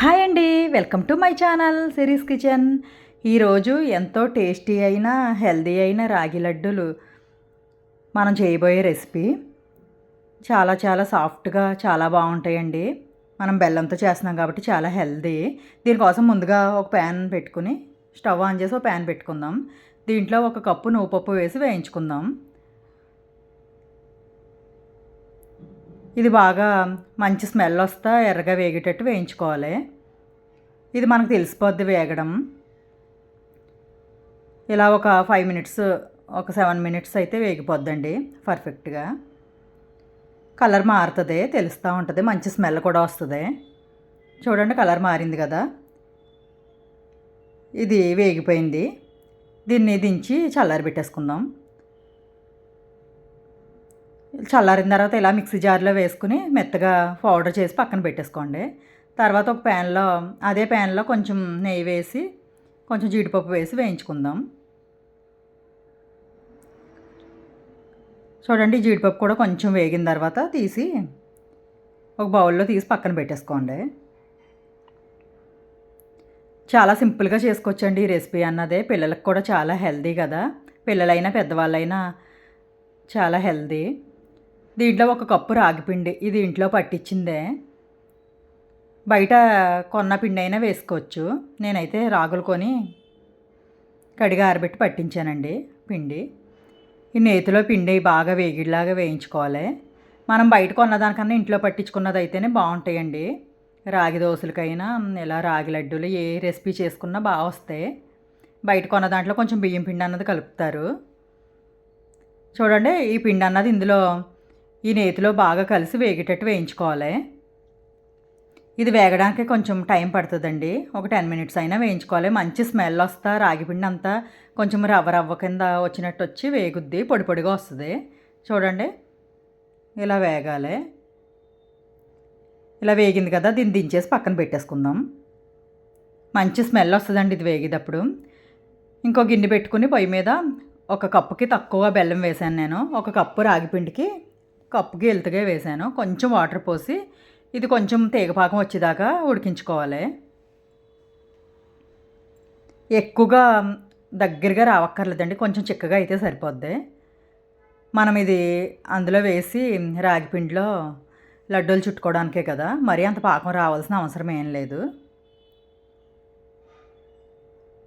Hi అండి welcome to my channel series kitchen. ఈరోజు ఎంతో టేస్టీ అయిన హెల్దీ అయిన రాగి లడ్డూలు మనం చేయబోయే రెసిపీ చాలా చాలా సాఫ్ట్గా చాలా బాగుంటాయండి. మనం బెల్లంతో చేస్తున్నాం కాబట్టి చాలా హెల్దీ దీనికోసం ముందుగా ఒక ప్యాన్ పెట్టుకుని స్టవ్ ఆన్ చేసి ఒక ప్యాన్ పెట్టుకుందాం. దీంట్లో ఒక కప్పు నువ్వు పప్పు వేసి వేయించుకుందాం. ఇది బాగా మంచి స్మెల్ వస్తా ఎర్రగా వేగేటట్టు వేయించుకోవాలి. ఇది మనకు తెలిసిపోద్ది వేగడం. ఇలా ఒక ఫైవ్ మినిట్స్ ఒక సెవెన్ మినిట్స్ అయితే వేగిపోద్దండి పర్ఫెక్ట్గా కలర్ మారుతుంది తెలుస్తూ ఉంటుంది మంచి స్మెల్ కూడా వస్తుంది. చూడండి కలర్ మారింది కదా. ఇది వేగిపోయింది. దీన్ని దించి చల్లారి పెట్టేసుకుందాం చల్లారిన తర్వాత ఇలా మిక్సీ జార్లో వేసుకుని మెత్తగా పౌడర్ చేసి పక్కన పెట్టేసుకోండి. తర్వాత ఒక ప్యాన్లో అదే ప్యాన్లో కొంచెం నెయ్యి వేసి కొంచెం జీడిపప్పు వేసి వేయించుకుందాం. చూడండి జీడిపప్పు కూడా కొంచెం వేగిన తర్వాత తీసి ఒక బౌల్లో తీసి పక్కన పెట్టేసుకోండి. చాలా సింపుల్గా చేసుకోవచ్చండి ఈ రెసిపీ అన్నదే. పిల్లలకు కూడా చాలా హెల్దీ కదా. పిల్లలైనా పెద్దవాళ్ళైనా చాలా హెల్దీ దీంట్లో ఒక కప్పు రాగిపిండి. ఇది ఇంట్లో పట్టించిందే. బయట కొన్న పిండి అయినా వేసుకోవచ్చు. నేనైతే రాగులు కొని కడిగా ఆరబెట్టి పట్టించానండి పిండి. ఈ నేతిలో పిండి బాగా వేగిడిలాగా వేయించుకోవాలి. మనం బయట కొన్నదానికన్నా ఇంట్లో పట్టించుకున్నది అయితేనే బాగుంటాయండి. రాగి దోశలకైనా ఇలా రాగి లడ్డూలు ఏ రెసిపీ చేసుకున్నా బాగా వస్తాయి. బయట కొన్న దాంట్లో కొంచెం బియ్యం పిండి అన్నది కలుపుతారు. చూడండి ఈ పిండి అన్నది ఇందులో ఈ నేతిలో బాగా కలిసి వేగేటట్టు వేయించుకోవాలి. ఇది వేగడానికి కొంచెం టైం పడుతుందండి. ఒక టెన్ మినిట్స్ అయినా వేయించుకోవాలి. మంచి స్మెల్ వస్తా రాగిపిండి అంతా కొంచెం రవ్వ రవ్వ కింద వచ్చినట్టు వచ్చి వేగుద్ది పొడి పొడిగా వస్తుంది. చూడండి. ఇలా వేగాలి. ఇలా వేగింది కదా దీన్ని దించేసి పక్కన పెట్టేసుకుందాం. మంచి స్మెల్ వస్తుందండి ఇది వేగేటప్పుడు. ఇంకో గిన్నె పెట్టుకుని పొయ్యి మీద ఒక కప్పుకి తక్కువ బెల్లం వేసాను నేను. ఒక కప్పు రాగిపిండికి కప్పుకి గెలుతుగా వేసాను కొంచెం వాటర్ పోసి ఇది కొంచెం తీగపాకం వచ్చేదాకా ఉడికించుకోవాలి. ఎక్కువగా దగ్గరగా రావక్కర్లేదండి కొంచెం చిక్కగా అయితే సరిపోద్ది. మనం ఇది అందులో వేసి రాగిపిండిలో లడ్డూలు చుట్టుకోవడానికే కదా మరీ అంత పాకం రావాల్సిన అవసరం ఏం లేదు.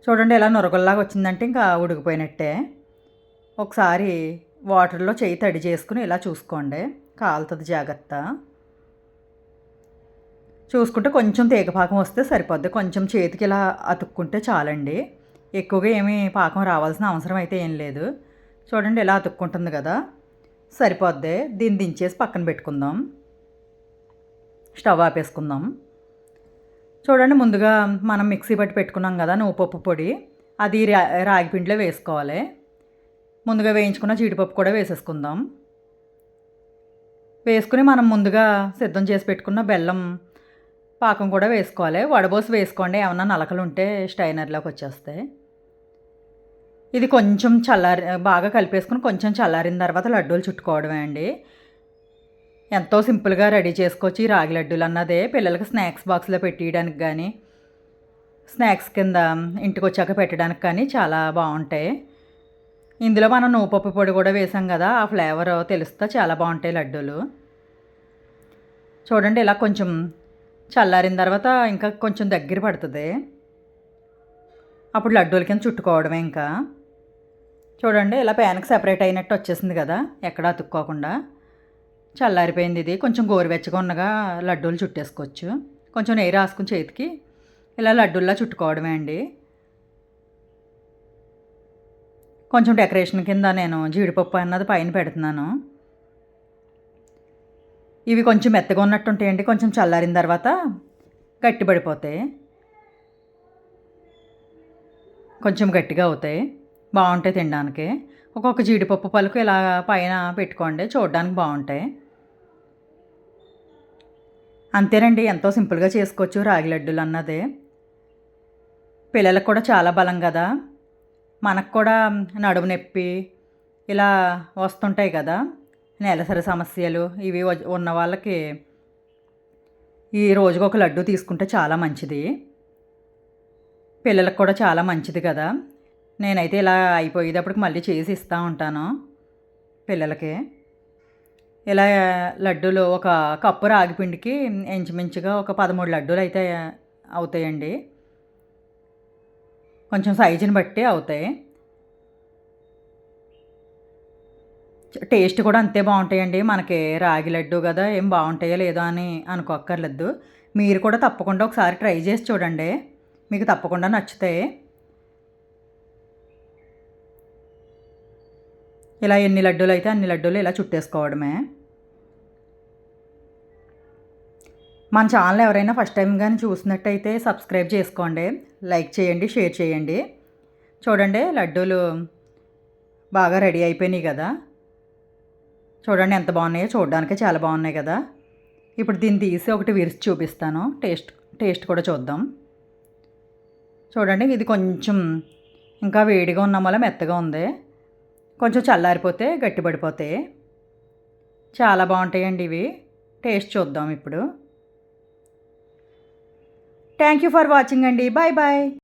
చూడండి ఎలా నొరగల్లాగా వచ్చిందంటే ఇంకా ఉడికిపోయినట్టే. ఒకసారి వాటర్లో చేయి తడి చేసుకుని ఇలా చూసుకోండి. కాలుతుంది జాగ్రత్త. చూసుకుంటే కొంచెం తీగపాకం వస్తే సరిపోద్ది. కొంచెం చేతికి ఇలా అతుక్కుంటే చాలండి. ఎక్కువగా ఏమీ పాకం రావాల్సిన అవసరం అయితే ఏం లేదు. చూడండి ఇలా అతుక్కుంటుంది కదా. సరిపోద్ది. దీన్ని దించేసి పక్కన పెట్టుకుందాం. స్టవ్ ఆపేసుకుందాం. చూడండి ముందుగా మనం మిక్సీ పట్టి పెట్టుకున్నాం కదా నువ్వుపప్పు పొడి. అది రా రాగి పిండిలో వేసుకోవాలి. ముందుగా వేయించుకున్న జీడిపప్పు కూడా వేసేసుకుందాం. వేసుకుని మనం ముందుగా సిద్ధం చేసి పెట్టుకున్న బెల్లం పాకం కూడా వేసుకోవాలి. వడబోసి వేసుకోండి. ఏమన్నా నలకలు ఉంటే స్టైనర్లోకి వచ్చేస్తాయి ఇది కొంచెం చల్లారి బాగా కలిపేసుకుని కొంచెం చల్లారిన తర్వాత లడ్డూలు చుట్టుకోవడమే అండి. ఎంతో సింపుల్గా రెడీ చేసుకోవచ్చు ఈ రాగి లడ్డూలు అన్నదే. పిల్లలకి స్నాక్స్ బాక్స్లో పెట్టేయడానికి కానీ స్నాక్స్ కింద ఇంటికి వచ్చాక పెట్టడానికి కానీ చాలా బాగుంటాయి. ఇందులో మనం నువ్వుపప్పు పొడి కూడా వేసాం కదా ఆ ఫ్లేవర్ తెలుస్తా చాలా బాగుంటాయి లడ్డూలు. చూడండి ఇలా కొంచెం చల్లారిన తర్వాత ఇంకా కొంచెం దగ్గర పడుతుంది. అప్పుడు లడ్డూల కింద చుట్టుకోవడమే ఇంకా. చూడండి ఇలా ప్యాన్కి సెపరేట్ అయినట్టు వచ్చేసింది కదా ఎక్కడ అతుక్కోకుండా. చల్లారిపోయింది ఇది కొంచెం గోరువెచ్చగా ఉన్నగా లడ్డూలు చుట్టేసుకోవచ్చు. కొంచెం నెయ్యి రాసుకుని చేతికి ఇలా లడ్డూల్లా చుట్టుకోవడమే అండి. కొంచెం డెకరేషన్ కింద నేను జీడిపప్పు అన్నది పైన పెడుతున్నాను. ఇవి కొంచెం మెత్తగా ఉన్నట్టు ఉంటాయండి కొంచెం చల్లారిన తర్వాత గట్టిపడిపోతాయి. కొంచెం గట్టిగా అవుతాయి బాగుంటాయి తినడానికి. ఒక్కొక్క జీడిపప్పు పలుకు ఇలా పైన పెట్టుకోండి చూడడానికి బాగుంటాయి. అంతేనండి ఎంతో సింపుల్గా చేసుకోవచ్చు రాగి లడ్డూలు అన్నది. పిల్లలకు కూడా చాలా బలం కదా. మనకు కూడా నడుము నొప్పి ఇలా వస్తుంటాయి కదా నెలసరి సమస్యలు ఇవి ఉన్న వాళ్ళకి ఈ రోజుకి ఒక లడ్డు తీసుకుంటే చాలా మంచిది. పిల్లలకు కూడా చాలా మంచిది కదా. నేనైతే ఇలా అయిపోయేటప్పటికి మళ్ళీ చేసి ఇస్తూ ఉంటాను పిల్లలకి. ఇలా లడ్డూలు ఒక కప్పు రాగిపిండికి ఇంచుమించుగా ఒక పదమూడు లడ్డూలు అయితే అవుతాయండి. కొంచెం సైజుని బట్టి అవుతాయి. టేస్ట్ కూడా అంతే బాగుంటాయండి. మనకి రాగి లడ్డు కదా ఏం బాగుంటాయో లేదో అని అనుకోక్కర్లేదు. మీరు కూడా తప్పకుండా ఒకసారి ట్రై చేసి చూడండి. మీకు తప్పకుండా నచ్చుతాయి. ఇలా ఎన్ని లడ్డూలు అయితే అన్ని లడ్డూలు ఇలా చుట్టేసుకోవడమే. మన ఛానల్ ఎవరైనా ఫస్ట్ టైం కానీ చూసినట్టయితే సబ్స్క్రైబ్ చేసుకోండి. లైక్ చేయండి షేర్ చేయండి. చూడండి లడ్డూలు బాగా రెడీ అయిపోయినాయి కదా. చూడండి ఎంత బాగున్నాయో చూడడానికి చాలా బాగున్నాయి కదా. ఇప్పుడు దీన్ని తీసి ఒకటి విరిచి చూపిస్తాను. టేస్ట్ టేస్ట్ కూడా చూద్దాం. చూడండి ఇది కొంచెం ఇంకా వేడిగా ఉన్న వల్ల మెత్తగా ఉంది. కొంచెం చల్లారిపోతే గట్టిపడిపోతాయి. చాలా బాగుంటాయండి ఇవి. టేస్ట్ చూద్దాం ఇప్పుడు. థ్యాంక్ యూ ఫర్ వాచింగ్ అండి. Bye bye